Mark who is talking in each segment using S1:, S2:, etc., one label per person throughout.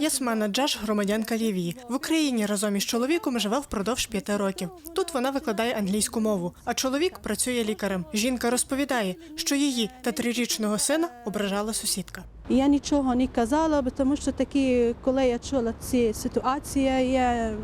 S1: Ясмана Джаш громадянка Лівії. В Україні разом із чоловіком живе впродовж п'яти років. Тут вона викладає англійську мову, а чоловік працює лікарем. Жінка розповідає, що її та трирічного сина ображала сусідка.
S2: Я нічого не казала, тому що такі, коли я чула ці ситуації, я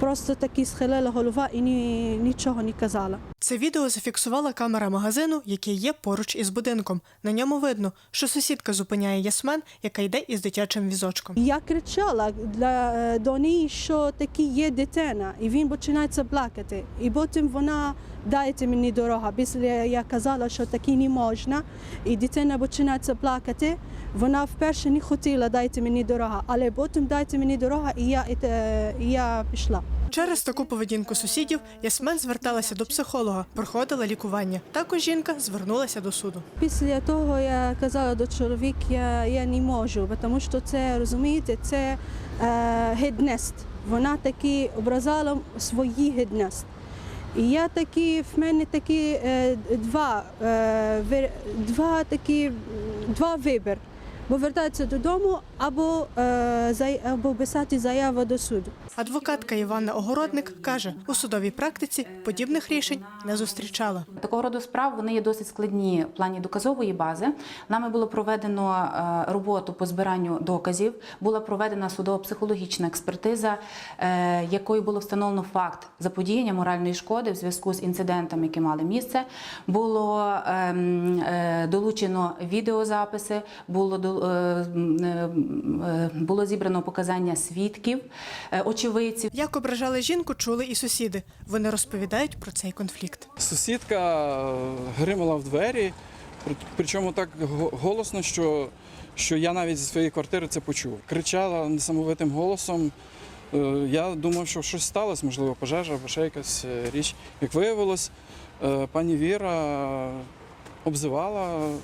S2: просто таки схилила голова і ні, нічого не казала.
S1: Це відео зафіксувала камера магазину, який є поруч із будинком. На ньому видно, що сусідка зупиняє Ясмен, яка йде із дитячим візочком.
S2: Я кричала для е, до неї, що таки є дитина, і він починається плакати. І потім вона дайте мені дорога. Після я казала, що таки не можна, і дитина починається плакати. Вона вперше не хотіла дайте мені дорога, але потім дайте мені дорога, і я, е, і я пішла.
S1: Через таку поведінку сусідів Ясмен зверталася до психолога, проходила лікування. Також жінка звернулася до суду.
S2: Після того я казала до чоловіка, я, я не можу, тому що це розумієте, це е, гідність. Вона таки образала свої гідність. І я такі, в мене такі е, два, е, два такі, два вибір. Бо вертатися додому або, е, або писати заяву до суду.
S1: Адвокатка Іванна Огородник каже, у судовій практиці подібних рішень не зустрічала.
S3: Такого роду справ вони є досить складні в плані доказової бази. Нами було проведено е, роботу по збиранню доказів. Була проведена судово-психологічна експертиза, е, якою було встановлено факт заподіяння моральної шкоди в зв'язку з інцидентами, які мали місце. Було ем, е, долучено відеозаписи, було до- м, е, було зібрано показання свідків, е, очевидців.
S1: Як ображали жінку, чули і сусіди. Вони розповідають про цей конфлікт.
S4: Сусідка е, гримала в двері, причому так голосно, що, що я навіть зі своєї квартири це почув. Кричала несамовитим голосом. Е, Я думав, що щось сталося, можливо, пожежа або ще якась е, річ. Як виявилось, е, пані Віра обзивала е,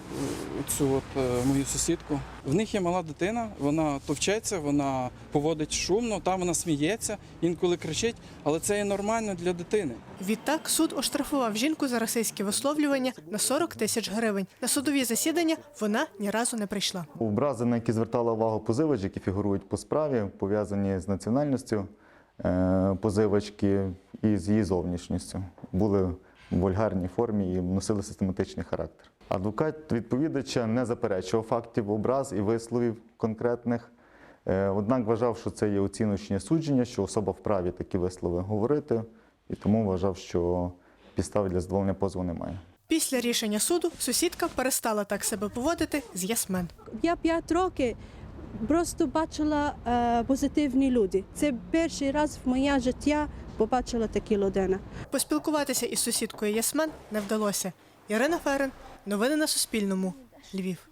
S4: цю от е, мою сусідку. В них є мала дитина, вона товчеться, вона поводить шумно, там вона сміється, інколи кричить, але це є нормально для дитини.
S1: Відтак суд оштрафував жінку за расистські висловлювання на 40 тисяч гривень. На судові засідання вона ні разу не прийшла.
S5: Образи, на які звертала увагу позивач, які фігурують по справі, пов'язані з національністю е, позивачки і з її зовнішністю, були в вульгарній формі і носили систематичний характер. Адвокат відповідача не заперечував фактів образ і висловів конкретних. е, Однак вважав, що це є оціночні судження, що особа вправі такі вислови говорити, і тому вважав, що підстав для задоволення позову немає.
S1: Після рішення суду сусідка перестала так себе поводити з Ясмен.
S2: Я п'ять років просто бачила е, позитивні люди. Це перший раз в моє життя побачила такі людини.
S1: Поспілкуватися із сусідкою Ясмен не вдалося. Ірина Ферен, новини на Суспільному, Львів.